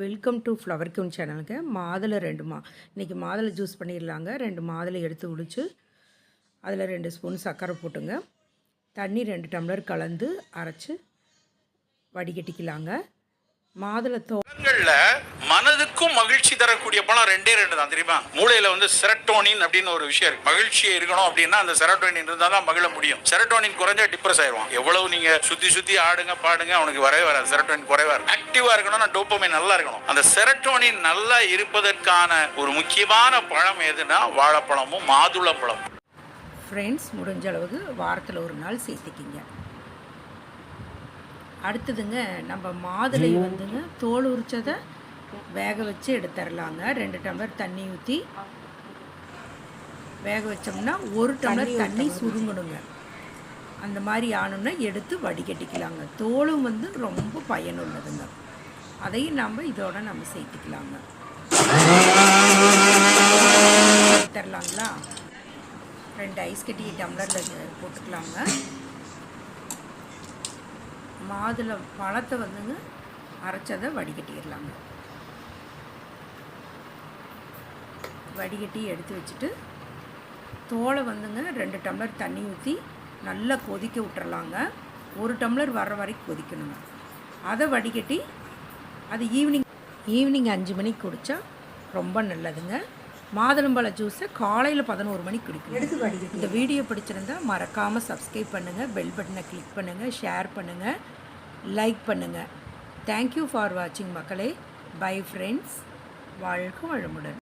Welcome to flower queen சேனலுங்க மாதுளை ரெண்டு மா இன்றைக்கி மாதுளை ஜூஸ் பண்ணிடலாங்க. ரெண்டு மாதுளை எடுத்து உடிச்சு அதில் ரெண்டு ஸ்பூன் சர்க்கரை போட்டுங்க. தண்ணி ரெண்டு டம்ளர் கலந்து அரைச்சி வடிகட்டிக்கலாங்க. மாதுளை தோ பழங்கள்ல மனதுக்கும் மகிழ்ச்சி தரக்கூடிய பழம் ரெண்டே ரெண்டு தான் தெரியுமா? மூளையில வந்து செரட்டோனின் அப்படின்னு ஒரு விஷயம் இருக்கு. மகிழ்ச்சியை இருக்கணும் அப்படின்னா அந்த செரட்டோனின் இருந்தா தான் மகிழ முடியும். செரட்டோனின் குறைஞ்சா டிப்ரெஸ் ஆயிடுவான் எவ்வளவு நீங்க சுத்தி சுத்தி ஆடுங்க பாடுங்க அவனுக்கு வரவே வராது. செரட்டோனின் குறைவா இருக்கும். ஆக்டிவா இருக்கணும்னா டோப்பமைன் நல்லா இருக்கணும். அந்த செரட்டோனின் நல்லா இருப்பதற்கான ஒரு முக்கியமான பழம் எதுனா வாழைப்பழமும் மாதுளப்பழம் ஃப்ரெண்ட்ஸ் முடிஞ்ச அளவுக்கு வாரத்தில் ஒரு நாள் சேர்த்துக்கிங்க. அடுத்ததுங்க நம்ம மாதுளை வந்துங்க தோல் உரிச்சதை வேக வச்சு எடுத்துடலாங்க ரெண்டு டம்ளர் தண்ணி ஊற்றி வேக வச்சோம்னா ஒரு டம்ளர் தண்ணி சுருங்கணுங்க. அந்த மாதிரி ஆனோம்னா எடுத்து வடிகட்டிக்கலாங்க. தோலும் வந்து ரொம்ப பயனுள்ளதுங்க. அதையும் நம்ம இதோட நம்ம சேர்த்துக்கலாங்க. தரலாங்களா ரெண்டு ஐஸ் கட்டி டம்ளரில் போட்டுக்கலாங்க. மாதுளை பழத்தை வந்துங்க அரைச்சதை வடிகட்டிடலாங்க. வடிகட்டி எடுத்து வச்சுட்டு தோலை வந்துங்க ரெண்டு டம்ளர் தண்ணி ஊற்றி நல்லா கொதிக்க விட்டுறலாங்க. ஒரு டம்ளர் வர்ற வரைக்கும் கொதிக்கணுங்க. அதை வடிகட்டி அது ஈவினிங் ஈவினிங் அஞ்சு மணிக்கு குடித்தா ரொம்ப நல்லதுங்க. மாதுளம்பழ ஜூஸை காலையில் பதினோரு மணிக்கு குடிக்கணும். இந்த வீடியோ பிடிச்சிருந்தா மறக்காமல் சப்ஸ்கிரைப் பண்ணுங்கள் பெல் பட்டனை கிளிக் பண்ணுங்கள் ஷேர் பண்ணுங்கள் லைக் பண்ணுங்கள் தேங்க்யூ ஃபார் வாட்சிங் மக்களே. பை ஃப்ரெண்ட்ஸ் வாழ்க வளமுடன்.